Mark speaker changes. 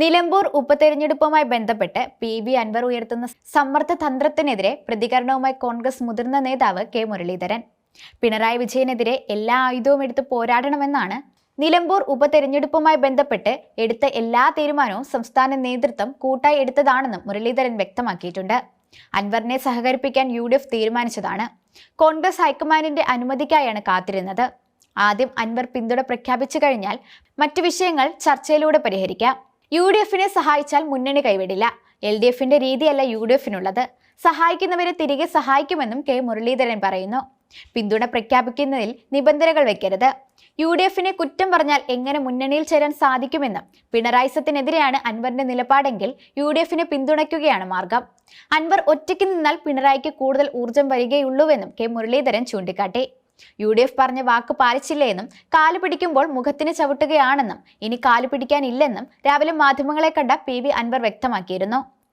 Speaker 1: നിലമ്പൂർ ഉപതെരഞ്ഞെടുപ്പുമായി ബന്ധപ്പെട്ട് P V Anwar ഉയർത്തുന്ന സമ്മർദ്ദ തന്ത്രത്തിനെതിരെ പ്രതികരണവുമായി കോൺഗ്രസ് മുതിർന്ന നേതാവ് കെ മുരളീധരൻ. പിണറായി വിജയനെതിരെ എല്ലാ ആയുധവും എടുത്ത് പോരാടണമെന്നാണ് നിലമ്പൂർ ഉപതെരഞ്ഞെടുപ്പുമായി ബന്ധപ്പെട്ട് എടുത്ത എല്ലാ തീരുമാനവും സംസ്ഥാന നേതൃത്വം കൂട്ടായി എടുത്തതാണെന്നും മുരളീധരൻ വ്യക്തമാക്കിയിട്ടുണ്ട്. അൻവറിനെ സഹകരിപ്പിക്കാൻ യു തീരുമാനിച്ചതാണ്. കോൺഗ്രസ് ഹൈക്കമാൻഡിന്റെ അനുമതിക്കായാണ് കാത്തിരുന്നത്. ആദ്യം അൻവർ പിന്തുണ പ്രഖ്യാപിച്ചു കഴിഞ്ഞാൽ മറ്റു വിഷയങ്ങൾ ചർച്ചയിലൂടെ പരിഹരിക്കാം. യു ഡി എഫിനെ സഹായിച്ചാൽ മുന്നണി കൈവിടില്ല. എൽ ഡി എഫിന്റെ രീതിയല്ല യു ഡി എഫിനുള്ളത്. സഹായിക്കുന്നവരെ തിരികെ സഹായിക്കുമെന്നും കെ മുരളീധരൻ പറയുന്നു. പിന്തുണ പ്രഖ്യാപിക്കുന്നതിൽ നിബന്ധനകൾ വെക്കരുത്. യു ഡി എഫിനെ കുറ്റം പറഞ്ഞാൽ എങ്ങനെ മുന്നണിയിൽ ചേരാൻ സാധിക്കുമെന്നും പിണറായിസത്തിനെതിരെയാണ് അൻവറിന്റെ നിലപാടെങ്കിൽ യു ഡി എഫിനെ പിന്തുണയ്ക്കുകയാണ് മാർഗം. അൻവർ ഒറ്റയ്ക്ക് നിന്നാൽ പിണറായിക്ക് കൂടുതൽ ഊർജം വരികയുള്ളൂവെന്നും കെ മുരളീധരൻ ചൂണ്ടിക്കാട്ടി. യു ഡി എഫ് പറഞ്ഞ വാക്ക് പാലിച്ചില്ലേന്നും കാൽ പിടിക്കുമ്പോൾ മുഖത്തിന് ചവിട്ടുകയാണെന്നും ഇനി കാൽ പിടിക്കാനില്ലെന്നും രാവിലെ മാധ്യമങ്ങളെ കണ്ട പി വി അൻവർ വ്യക്തമാക്കിയിരുന്നു